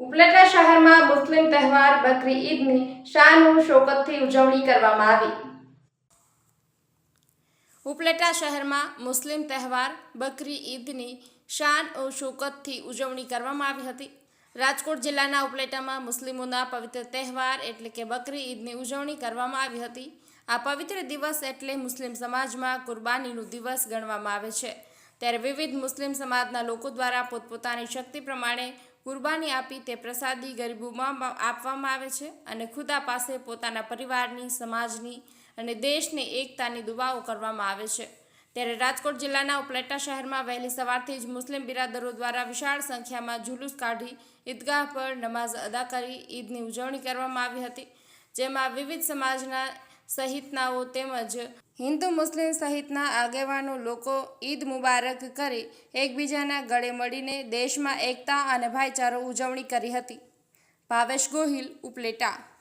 ઉપલેટા શહેરમાં મુસ્લિમ તહેવાર બકરી ઈદની શાન શોકતથી ઉજવણી કરવામાં આવી. ઉપલેટા શહેરમાં મુસ્લિમ તહેવાર બકરી ઈદની શાન ઓ શોકતથી ઉજવણી કરવામાં આવી હતી. રાજકોટ જિલ્લાના ઉપલેટામાં મુસ્લિમોના પવિત્ર તહેવાર એટલે કે બકરી ઈદની ઉજવણી કરવામાં આવી હતી. આ પવિત્ર દિવસ એટલે મુસ્લિમ સમાજમાં કુરબાનીનો દિવસ ગણવામાં આવે છે. ત્યારે વિવિધ મુસ્લિમ સમાજના લોકો દ્વારા પોતપોતાની શક્તિ પ્રમાણે કુરબાની આપી તે પ્રસાદી ગરીબોમાં આપવામાં આવે છે અને ખુદા પાસે પોતાના પરિવારની, સમાજની અને દેશની એકતાની દુવાઓ કરવામાં આવે છે. ત્યારે રાજકોટ જિલ્લાના ઉપલેટા શહેરમાં વહેલી સવારથી જ મુસ્લિમ બિરાદરો દ્વારા વિશાળ સંખ્યામાં જુલુસ કાઢી ઈદગાહ પર નમાઝ અદા કરી ઈદની ઉજવણી કરવામાં આવી હતી, જેમાં વિવિધ સમાજના સહિતનાઓ તેમજ હિન્દુ મુસ્લિમ સહિતના આગેવાનો લોકો ઈદ મુબારક કરી એકબીજાના ગળે મળીને દેશમાં એકતા અને ભાઈચારો ઉજવણી કરી હતી. ભાવેશ ગોહિલ, ઉપલેટા.